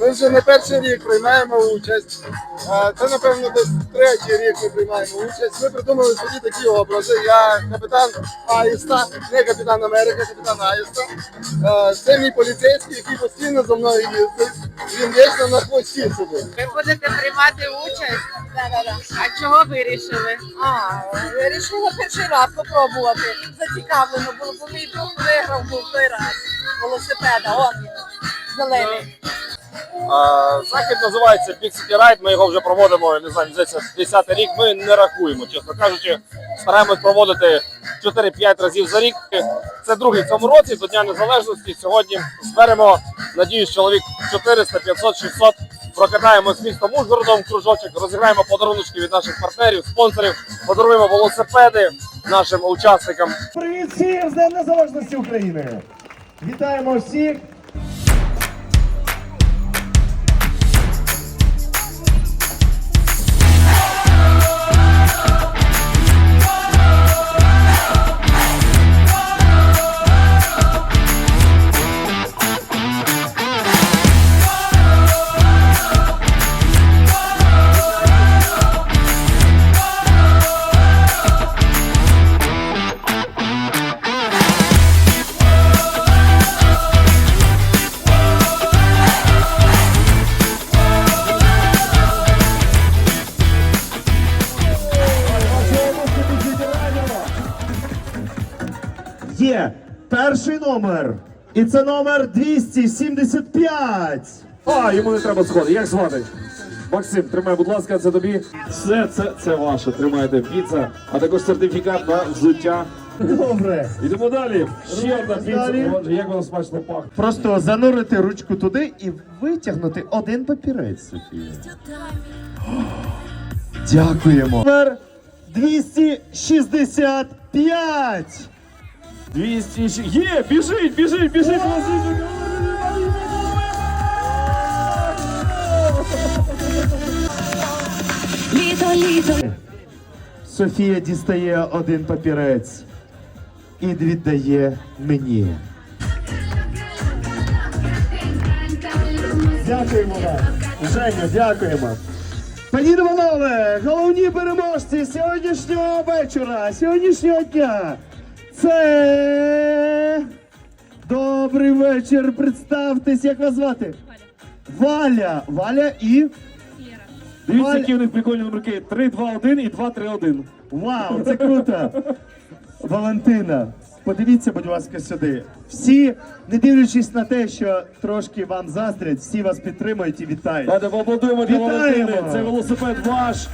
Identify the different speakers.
Speaker 1: Ми вже не перший рік приймаємо участь. Е, Це, напевно, десь третій рік ми приймаємо участь. Ми придумали собі такі образи. Я капітан Аїста, не капітан Америки, капітан Аїста. Е, Це мій поліцейський, який постійно за мною їздить. Він вічно на хвості сидить.
Speaker 2: Ви будете приймати участь? А чого вирішили?
Speaker 3: А, вирішила перший раз попробувати. Зацікавлено було, бо мій друг виграв був той раз велосипеда, він, зелений.
Speaker 4: А, Захід називається Big City Ride, Ми його вже проводимо, не знаю, здається, 10 рік. Ми не рахуємо, чесно кажучи. Стараємось проводити 4-5 разів за рік. Це другий в цьому році до Дня Незалежності. Сьогодні зберемо, надіюсь, чоловік 400, 500, 600. Прокатаємо з містом Ужгородом кружочок, розіграємо подарунки від наших партнерів, спонсорів, подаруємо велосипеди нашим учасникам.
Speaker 5: Привіт всім з Днем Незалежності України! Вітаємо всіх! Є перший номер. І це номер 275.
Speaker 6: А, йому не треба сходи. Як звати? Максим, тримай, будь ласка, це тобі. Все це, це ваше. Тримайте піца, а також сертифікат на взуття.
Speaker 5: Добре.
Speaker 6: Йдемо далі. Ще одна піца. Боже, Як воно смачно пахне.
Speaker 5: Просто занурити ручку туди і витягнути один папірець, Софія. Дякуємо. Номер 265.
Speaker 6: 200 ще- Є, біжить, біжить, біжить.
Speaker 7: Літо, літо.
Speaker 5: Софія дістає один папірець і віддає мені. Дякуємо вам. Женя, дякуємо. Пані та головні переможці сьогоднішнього вечора, сьогоднішнього дня. Це добрий вечір. Представтесь, як вас звати? Валя. Валя і.
Speaker 6: Дивіться,
Speaker 5: Валя.
Speaker 6: які у них прикольні номерки. 3, 2, 1 і 2, 3, 1.
Speaker 5: Вау, це круто! Валентина, подивіться, будь ласка, сюди. Всі, не дивлячись на те, що трошки вам заздрять, всі вас підтримують і вітають.
Speaker 6: Давайте поаплодуємо для
Speaker 5: Вітаємо!
Speaker 6: Валентини. Це велосипед ваш.